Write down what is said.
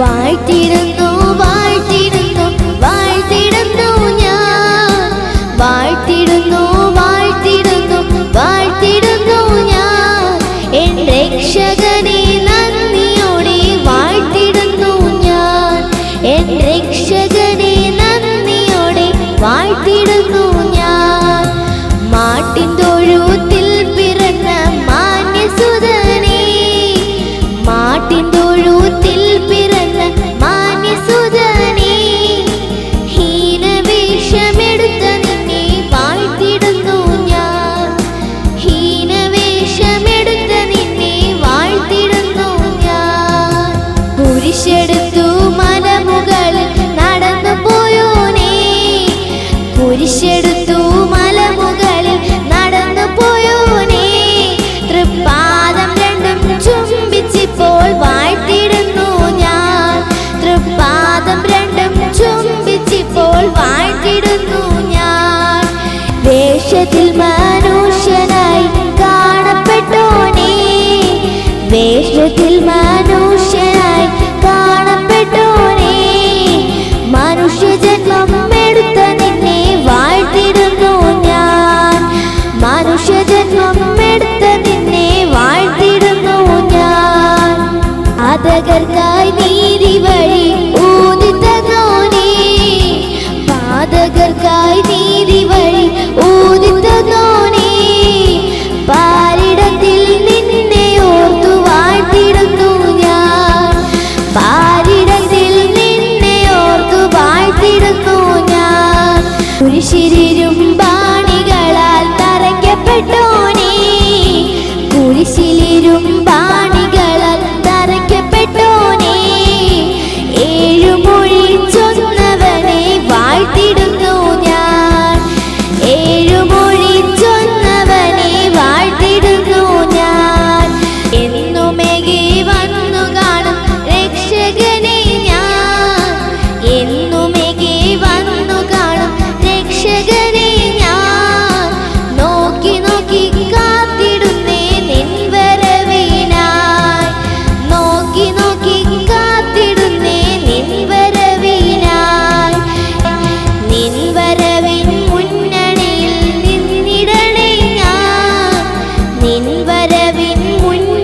வாழ்த்திருந்தோ வாழ் കുരിശിലിരും Kevin Quinn